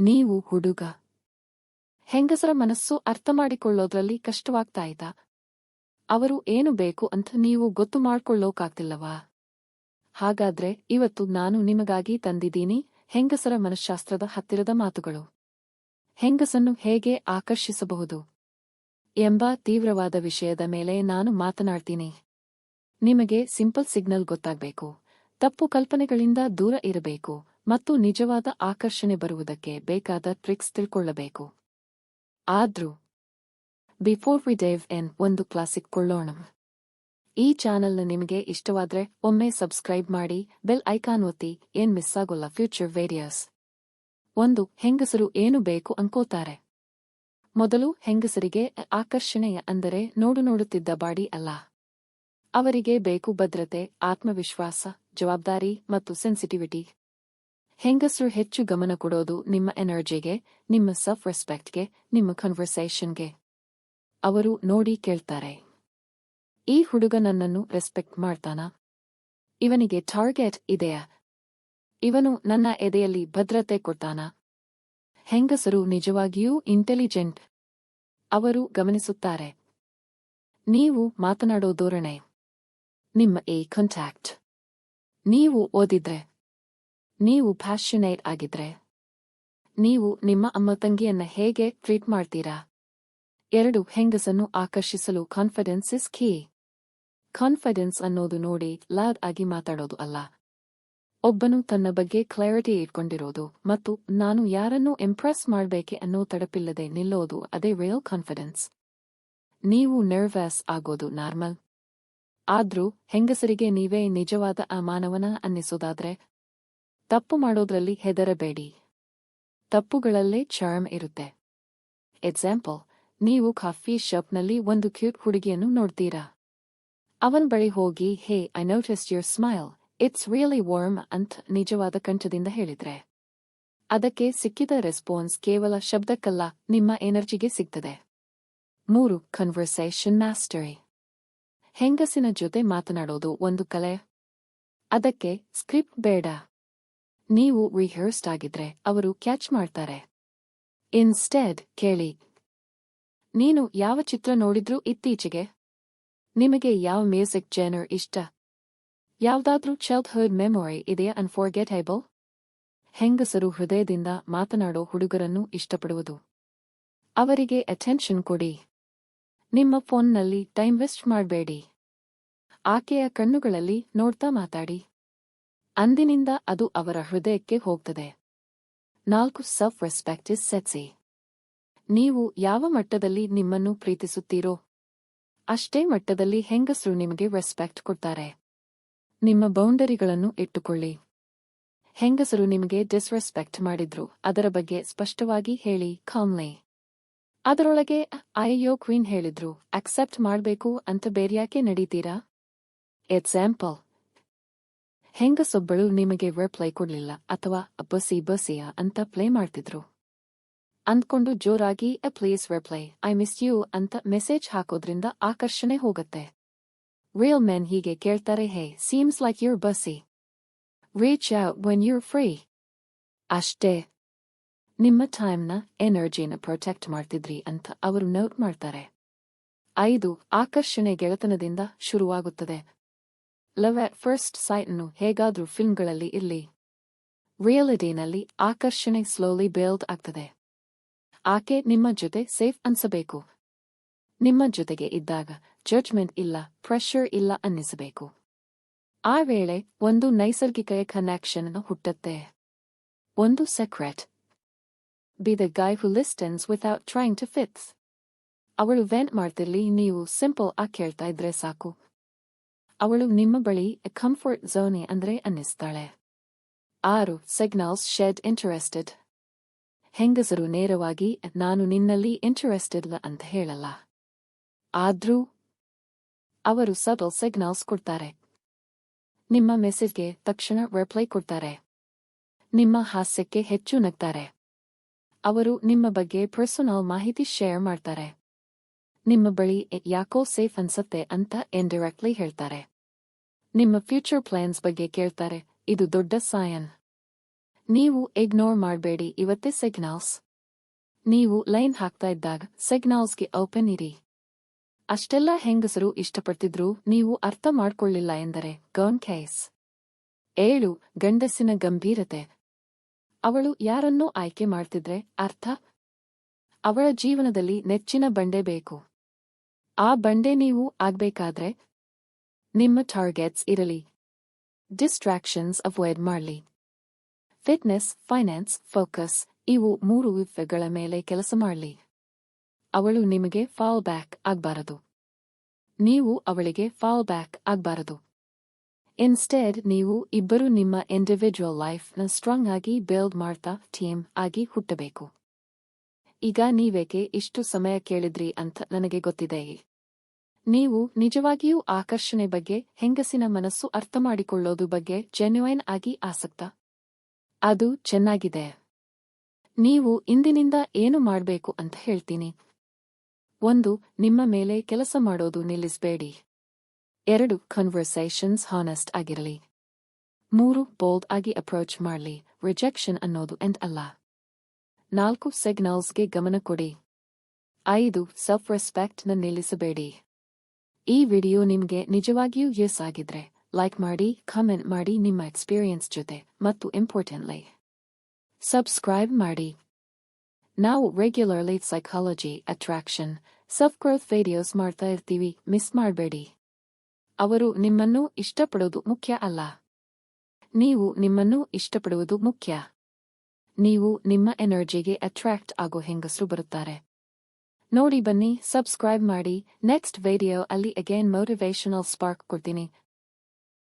ನೀವು ಹುಡುಗ. ಹೆಂಗಸರ ಮನಸ್ಸು ಅರ್ಥ ಮಾಡಿಕೊಳ್ಳೋದ್ರಲ್ಲಿ ಕಷ್ಟವಾಗ್ತಾ ಇದ್ದ. ಅವರು ಏನು ಬೇಕು ಅಂತ ನೀವು ಗೊತ್ತು ಮಾಡ್ಕೊಳ್ಳೋಕಾಗ್ತಿಲ್ಲವಾ? ಹಾಗಾದ್ರೆ ಇವತ್ತು ನಾನು ನಿಮಗಾಗಿ ತಂದಿದ್ದೀನಿ ಹೆಂಗಸರ ಮನಃಶಾಸ್ತ್ರದ ಹತ್ತಿರದ ಮಾತುಗಳು. ಹೆಂಗಸನ್ನು ಹೇಗೆ ಆಕರ್ಷಿಸಬಹುದು? ಎಂಬ ತೀವ್ರವಾದ ವಿಷಯದ ಮೇಲೆ ನಾನು ಮಾತನಾಡ್ತೀನಿ. ನಿಮಗೆ ಸಿಂಪಲ್ ಸಿಗ್ನಲ್ ಗೊತ್ತಾಗಬೇಕು. ತಪ್ಪು ಕಲ್ಪನೆಗಳಿಂದ ದೂರ ಇರಬೇಕು. ಮತ್ತು ನಿಜವಾದ ಆಕರ್ಷಣೆ ಬರುವುದಕ್ಕೆ ಬೇಕಾದ ಟ್ರಿಕ್ಸ್ ತಿಳ್ಕೊಳ್ಳಬೇಕು. ಆದ್ರೂ ಬಿಫೋರ್ ವಿ ಡೇವ್ ಎನ್ ಒಂದು ಕ್ಲಾಸಿಕ್ ಕೊಳ್ಳೋಣ. ಈ ಚಾನೆಲ್ನ ನಿಮಗೆ ಇಷ್ಟವಾದ್ರೆ ಒಮ್ಮೆ ಸಬ್ಸ್ಕ್ರೈಬ್ ಮಾಡಿ ಬೆಲ್ ಐಕಾನ್ ಒತ್ತಿ, ಏನ್ ಮಿಸ್ ಆಗೋಲ್ಲ ಫ್ಯೂಚರ್ ವೇರಿಯರ್ಸ್ ಒಂದು ಹೆಂಗಸರು ಏನು ಬೇಕು ಅನ್ಕೋತಾರೆ. ಮೊದಲು ಹೆಂಗಸರಿಗೆ ಆಕರ್ಷಣೆಯ ಅಂದರೆ ನೋಡು ನೋಡುತ್ತಿದ್ದ ಬಾಡಿ ಅಲ್ಲ. ಅವರಿಗೆ ಬೇಕು ಭದ್ರತೆ, ಆತ್ಮವಿಶ್ವಾಸ, ಜವಾಬ್ದಾರಿ ಮತ್ತು ಸೆನ್ಸಿಟಿವಿಟಿ ಹೆಂಗಸರು ಹೆಚ್ಚು ಗಮನ ಕೊಡೋದು ನಿಮ್ಮ ಎನರ್ಜಿಗೆ, ನಿಮ್ಮ ಸೆಲ್ಫ್ ರೆಸ್ಪೆಕ್ಟ್ಗೆ ನಿಮ್ಮ ಕನ್ವರ್ಸೇಷನ್ಗೆ ಅವರು ನೋಡಿ ಕೇಳ್ತಾರೆ. ಈ ಹುಡುಗ ನನ್ನನ್ನು ರೆಸ್ಪೆಕ್ಟ್ ಮಾಡ್ತಾನ. ಇವನಿಗೆ ಟಾರ್ಗೆಟ್ ಇದೆಯಾ? ಇವನು ನನ್ನ ಎದೆಯಲ್ಲಿ ಭದ್ರತೆ ಕೊಡ್ತಾನ. ಹೆಂಗಸರು ನಿಜವಾಗಿಯೂ ಇಂಟೆಲಿಜೆಂಟ್ ಅವರು ಗಮನಿಸುತ್ತಾರೆ. ನೀವು ಮಾತನಾಡೋ ಧೋರಣೆ. ನಿಮ್ಮ ಎ ಕಾಂಟ್ಯಾಕ್ಟ್ ನೀವು ಓದಿದ್ರೆ. ನೀವು ಪ್ಯಾಷನೇಟ್ ಆಗಿದ್ರೆ. ನೀವು ನಿಮ್ಮ ಅಮ್ಮ ತಂಗಿಯನ್ನ ಹೇಗೆ ಟ್ರೀಟ್ ಮಾಡ್ತೀರಾ? ಎರಡು ಹೆಂಗಸನ್ನು ಆಕರ್ಷಿಸಲು ಕಾನ್ಫಿಡೆನ್ಸ್ ಇಸ್ ಕೀ ಕಾನ್ಫಿಡೆನ್ಸ್ ಅನ್ನೋದು ನೋಡಿ ಲಾಡ್ ಆಗಿ ಮಾತಾಡೋದು ಅಲ್ಲ. ಒಬ್ಬನು ತನ್ನ ಬಗ್ಗೆ ಕ್ಲಾರಿಟಿ ಇಟ್ಕೊಂಡಿರೋದು ಮತ್ತು ನಾನು ಯಾರನ್ನು ಇಂಪ್ರೆಸ್ ಮಾಡಬೇಕೆ ಅನ್ನೋ ತಡಪಿಲ್ಲದೆ ನಿಲ್ಲೋದು ಅದೇ ರಿಯಲ್ ಕಾನ್ಫಿಡೆನ್ಸ್ ನೀವು ನರ್ವಸ್ ಆಗೋದು ನಾರ್ಮಲ್ ಆದ್ರೂ ಹೆಂಗಸರಿಗೆ ನೀವೇ ನಿಜವಾದ ಆ ಮಾನವನ ಅನ್ನಿಸೋದಾದ್ರೆ ತಪ್ಪು ಮಾಡೋದ್ರಲ್ಲಿ ಹೆದರಬೇಡಿ. ತಪ್ಪುಗಳಲ್ಲೇ ಚಾರ್ಮ್ ಇರುತ್ತೆ. ಎಕ್ಸಾಂಪಲ್ ನೀವು ಕಾಫಿ ಶಾಪ್ನಲ್ಲಿ ಒಂದು ಕ್ಯೂಟ್ ಹುಡುಗಿಯನ್ನು ನೋಡ್ತೀರಾ? ಅವನ್ ಬಳಿ ಹೋಗಿ, hey I notice your smile it's really warm ಅಂತ ನಿಜವಾದ ಕಂಠದಿಂದ ಹೇಳಿದ್ರೆ. ಅದಕ್ಕೆ ಸಿಕ್ಕಿದ ರೆಸ್ಪಾನ್ಸ್ ಕೇವಲ ಶಬ್ದಕ್ಕಲ್ಲ, ನಿಮ್ಮ ಎನರ್ಜಿಗೆ ಸಿಗ್ತದೆ. ಮೂರು ಕನ್ವರ್ಸೇಷನ್ ಮಾಸ್ಟರಿ ಹೆಂಗಸಿನ ಜೊತೆ ಮಾತನಾಡೋದು ಒಂದು ಕಲೆ? ಅದಕ್ಕೆ ಸ್ಕ್ರಿಪ್ಟ್ ಬೇಡ. ನೀವು ರಿಹರ್ಸ್ಡ್ ಆಗಿದ್ರೆ ಅವರು ಕ್ಯಾಚ್ ಮಾಡ್ತಾರೆ. ಇನ್ಸ್ಟೆಡ್ ಕೇಳಿ. ನೀನು ಯಾವ ಚಿತ್ರ ನೋಡಿದ್ರೂ ಇತ್ತೀಚೆಗೆ? ನಿಮಗೆ ಯಾವ ಮ್ಯೂಸಿಕ್ ಜನರ್ ಇಷ್ಟ? ಯಾವ್ದಾದ್ರೂ ಚೈಲ್ಡ್ಹುಡ್ ಮೆಮೊರಿ ಇದೆಯಾ ಅನ್ಫಾರ್ಗೆಟೇಬಲ್ ಹೆಂಗಸರು ಹೃದಯದಿಂದ ಮಾತನಾಡೋ ಹುಡುಗರನ್ನು ಇಷ್ಟಪಡುವುದು? ಅವರಿಗೆ ಅಟೆನ್ಷನ್ ಕೊಡಿ. ನಿಮ್ಮ ಫೋನ್ನಲ್ಲಿ ಟೈಮ್ ವೆಸ್ಟ್ ಮಾಡಬೇಡಿ. ಆಕೆಯ ಕಣ್ಣುಗಳಲ್ಲಿ ನೋಡ್ತಾ ಮಾತಾಡಿ. ಅಂದಿನಿಂದ ಅದು ಅವರ ಹೃದಯಕ್ಕೆ ಹೋಗ್ತದೆ. ನಾಲ್ಕು ಸೆಲ್ಫ್ ರೆಸ್ಪೆಕ್ಟ್ ಇಸ್ ಸೆಟ್ಸಿ ನೀವು ಯಾವ ಮಟ್ಟದಲ್ಲಿ ನಿಮ್ಮನ್ನು ಪ್ರೀತಿಸುತ್ತೀರೋ, ಅಷ್ಟೇ ಮಟ್ಟದಲ್ಲಿ ಹೆಂಗಸರು ನಿಮಗೆ ರೆಸ್ಪೆಕ್ಟ್ ಕೊಡ್ತಾರೆ. ನಿಮ್ಮ ಬೌಂಡರಿಗಳನ್ನು ಇಟ್ಟುಕೊಳ್ಳಿ. ಹೆಂಗಸರು ನಿಮಗೆ ಡಿಸ್ರೆಸ್ಪೆಕ್ಟ್ ಮಾಡಿದ್ರು, ಅದರ ಬಗ್ಗೆ ಸ್ಪಷ್ಟವಾಗಿ ಹೇಳಿ ಕಾಮ್ಲಿ ಅದರೊಳಗೆ ಅಯ್ಯೋ ಕ್ವೀನ್ ಹೇಳಿದ್ರು ಅಕ್ಸೆಪ್ಟ್ ಮಾಡಬೇಕು ಅಂತ ಬೇರ್ಯಾಕೆ ನಡೀತೀರಾ? ಎಕ್ಸಾಂಪಲ್ ಹೆಂಗಸೊಬ್ಬಳು ನಿಮಗೆ ರಿಪ್ಲೈ ಕೊಡ್ಲಿಲ್ಲ ಅಥವಾ ಬಸಿ ಬಸಿಯ ಅಂತ ಪ್ಲೇ ಮಾಡ್ತಿದ್ರು. ಅಂದ್ಕೊಂಡು ಜೋರಾಗಿ eh please reply I miss you ಅಂತ ಮೆಸೇಜ್ ಹಾಕೋದ್ರಿಂದ ಆಕರ್ಷಣೆ ಹೋಗತ್ತೆ. ರಿಯಲ್ ಮೆನ್ ಹೀಗೆ ಕೇಳ್ತಾರೆ hey seems like you're busy reach when you're free ಅಷ್ಟೇ. ನಿಮ್ಮ ಟೈಮ್ನ ಎನರ್ಜಿನ ಪ್ರೊಟೆಕ್ಟ್ ಮಾಡ್ತಿದ್ರಿ ಅಂತ ಅವರು ನೋಟ್ ಮಾಡ್ತಾರೆ. ಐದು, ಆಕರ್ಷಣೆ ಗೆಳೆತನದಿಂದ ಶುರುವಾಗುತ್ತದೆ. ಲವ್ ಅಟ್ ಫಸ್ಟ್ ಸೈಟ್ನು ಹೇಗಾದ್ರೂ ಫಿಲ್ಮ್ಗಳಲ್ಲಿ ಇಲ್ಲಿ ರಿಯಾಲಿಟಿನಲ್ಲಿ ಆಕರ್ಷಣೆ ಸ್ಲೋಲಿ ಬಿಲ್ಡ್ ಆಗ್ತದೆ. ಆಕೆ ನಿಮ್ಮ ಜೊತೆ ಸೇಫ್ ಅನ್ಸಬೇಕು. ನಿಮ್ಮ ಜೊತೆಗೆ ಇದ್ದಾಗ ಜಡ್ಜ್ಮೆಂಟ್ ಇಲ್ಲ ಪ್ರೆಷರ್ ಇಲ್ಲ ಅನ್ನಿಸಬೇಕು. ಆ ವೇಳೆ ಒಂದು ನೈಸರ್ಗಿಕ ಕನೆಕ್ಷನ್ ಹುಟ್ಟತ್ತೆ. ಒಂದು secret be the guy who listens without trying to fix ಅವಳು ವೆಂಟ್ ಮಾಡ್ತಿರ್ಲಿ, ನೀವು ಸಿಂಪಲ್ ಆಗಿ ಕೇಳ್ತಾ ಇದ್ರೆ ಸಾಕು. ಅವಳು ನಿಮ್ಮ ಬಳಿ ಕಂಫರ್ಟ್ ಝೋನಿ ಅಂದ್ರೆ ಅನ್ನಿಸ್ತಾಳೆ. ಆರು ಸಿಗ್ನಲ್ಸ್ ಶೆಡ್ ಇಂಟರೆಸ್ಟೆಡ್ ಹೆಂಗಸರು ನೇರವಾಗಿ, ನಾನು ನಿನ್ನಲ್ಲಿ ಇಂಟರೆಸ್ಟೆಡ್ ಅಂತ ಹೇಳಲ್ಲ. ಆದ್ರೂ, ಅವರು ಸಬಲ್ ಸಿಗ್ನಲ್ಸ್ ಕೊಡ್ತಾರೆ. ನಿಮ್ಮ ಮೆಸೇಜ್ಗೆ ತಕ್ಷಣ ರಿಪ್ಲೈ ಕೊಡ್ತಾರೆ. ನಿಮ್ಮ ಹಾಸ್ಯಕ್ಕೆ ಹೆಚ್ಚು ನಗ್ತಾರೆ. ಅವರು ನಿಮ್ಮ ಬಗ್ಗೆ ಪರ್ಸನಲ್ ಮಾಹಿತಿ ಶೇರ್ ಮಾಡ್ತಾರೆ. ನಿಮ್ಮ ಬಳಿ ಯಾಕೋ ಸೇಫ್ ಅನ್ಸತ್ತೆ ಅಂತ ಇಂಡೈರೆಕ್ಟ್ಲಿ ಹೇಳ್ತಾರೆ. ನಿಮ್ಮ ಫ್ಯೂಚರ್ ಪ್ಲಾನ್ಸ್ ಬಗ್ಗೆ ಕೇಳ್ತಾರೆ, ಇದು ದೊಡ್ಡ ಸಾಯನ್ ನೀವು ಇಗ್ನೋರ್ ಮಾಡಬೇಡಿ, ಇವತ್ತೇ ಸಿಗ್ನಲ್ಸ್ ನೀವು ಲೈನ್ ಹಾಕ್ತಾ ಇದ್ದಾಗ ಸಿಗ್ನಲ್ಸ್ಗೆ ಓಪನ್ ಇರಿ. ಅಷ್ಟೆಲ್ಲ ಹೆಂಗಸರು ಇಷ್ಟಪಡ್ತಿದ್ರು, ನೀವು ಅರ್ಥ ಮಾಡ್ಕೊಳ್ಳಿಲ್ಲ ಎಂದರೆ ಗರ್ನ್ ಕೇಸ್ ಏಳು, ಗಂಡಸಿನ ಗಂಭೀರತೆ. ಅವಳು ಯಾರನ್ನೂ ಆಯ್ಕೆ ಮಾಡ್ತಿದ್ರೆ ಅರ್ಥ? ಅವಳ ಜೀವನದಲ್ಲಿ ನೆಚ್ಚಿನ ಬಂಡೆ ಬೇಕು. ಆ ಬಂಡೆ ನೀವು ಆಗ್ಬೇಕಾದ್ರೆ ನಿಮ್ಮ ಟಾರ್ಗೆಟ್ಸ್ ಇರಲಿ. ಡಿಸ್ಟ್ರಾಕ್ಷನ್ಸ್ ಅವಾಯ್ಡ್ ಮಾಡಲಿ. ಫಿಟ್ನೆಸ್ ಫೈನಾನ್ಸ್ ಫೋಕಸ್ ಇವು ಮೂರು ವಿಫೆಗಳ ಮೇಲೆ ಕೆಲಸ ಮಾಡಲಿ. ಅವಳು ನಿಮಗೆ ಫಾಲ್ ಬ್ಯಾಕ್ ಆಗ್ಬಾರದು. ನೀವು ಅವಳಿಗೆ ಫಾಲ್ ಬ್ಯಾಕ್ ಆಗ್ಬಾರದು. ಇನ್ಸ್ಟೆಡ್ ನೀವು ಇಬ್ಬರು ನಿಮ್ಮ ಇಂಡಿವಿಜುವಲ್ ಲೈಫ್ನ ಸ್ಟ್ರಾಂಗ್ ಆಗಿ ಬಿಲ್ಡ್ ಮಾಡ್ತಾ ಟೀಮ್ ಆಗಿ ಹುಟ್ಟಬೇಕು. ಈಗ ನೀವೇಕೆ ಇಷ್ಟು ಸಮಯ ಕೇಳಿದ್ರಿ ಅಂತ ನನಗೆ ಗೊತ್ತಿದೆ. ನೀವು ನಿಜವಾಗಿಯೂ ಆಕರ್ಷಣೆ ಬಗ್ಗೆ, ಹೆಂಗಸಿನ ಮನಸ್ಸು ಅರ್ಥ ಮಾಡಿಕೊಳ್ಳೋದು ಬಗ್ಗೆ ಜೆನ್ಯುವೈನ್ ಆಗಿ ಆಸಕ್ತ. ಅದು ಚೆನ್ನಾಗಿದೆ. ನೀವು ಇಂದಿನಿಂದ ಏನು ಮಾಡಬೇಕು ಅಂತ ಹೇಳ್ತೀನಿ. ಒಂದು, ನಿಮ್ಮ ಮೇಲೆ ಕೆಲಸ ಮಾಡೋದು ನಿಲ್ಲಿಸಬೇಡಿ. ಎರಡು ಕನ್ವರ್ಸೇಷನ್ಸ್ ಹಾನೆಸ್ಟ್ ಆಗಿರಲಿ. ಮೂರು ಬೋಲ್ಡ್ ಆಗಿ ಅಪ್ರೋಚ್ ಮಾಡಲಿ. ರಿಜೆಕ್ಷನ್ ಅನ್ನೋದು ಎಂದ್ ಅಲ್ಲ. ನಾಲ್ಕು ಸಿಗ್ನಲ್ಸ್ಗೆ ಗಮನ ಕೊಡಿ. ಐದು ಸೆಲ್ಫ್ ರೆಸ್ಪೆಕ್ಟ್ನ ನಿಲ್ಲಿಸಬೇಡಿ. ಈ ವಿಡಿಯೋ ನಿಮ್ಗೆ ನಿಜವಾಗಿಯೂ ಯೂಸ್ ಆಗಿದ್ರೆ ಲೈಕ್ ಮಾಡಿ ಕಮೆಂಟ್ ಮಾಡಿ ನಿಮ್ಮ ಎಕ್ಸ್ಪೀರಿಯನ್ಸ್ ಜೊತೆ ಮತ್ತು ಇಂಪಾರ್ಟೆಂಟ್ಲಿ ಸಬ್ಸ್ಕ್ರೈಬ್ ಮಾಡಿ. ನಾವು regularly psychology attraction self growth videos ಮಾಡ್ತಾ ಇರ್ತೀವಿ ಮಿಸ್ ಮಾಡಬೇಡಿ. ಅವರು ನಿಮ್ಮನ್ನು ಇಷ್ಟಪಡೋದು ಮುಖ್ಯ ಅಲ್ಲ. ನೀವು ನಿಮ್ಮನ್ನು ಇಷ್ಟಪಡುವುದು ಮುಖ್ಯ. ನೀವು ನಿಮ್ಮ ಎನರ್ಜಿಗೆ ಅಟ್ರಾಕ್ಟ್ ಆಗೋ ಹೆಂಗಸರು ಬರುತ್ತಾರೆ. ನೋಡಿ ಬನ್ನಿ, ಸಬ್ಸ್ಕ್ರೈಬ್ ಮಾಡಿ, ನೆಕ್ಸ್ಟ್ ವಿಡಿಯೋ ಅಲ್ಲಿ ಅಗೇನ್ ಮೋಟಿವೇಶನಲ್ ಸ್ಪಾರ್ಕ್ ಕೊಡ್ತೀನಿ.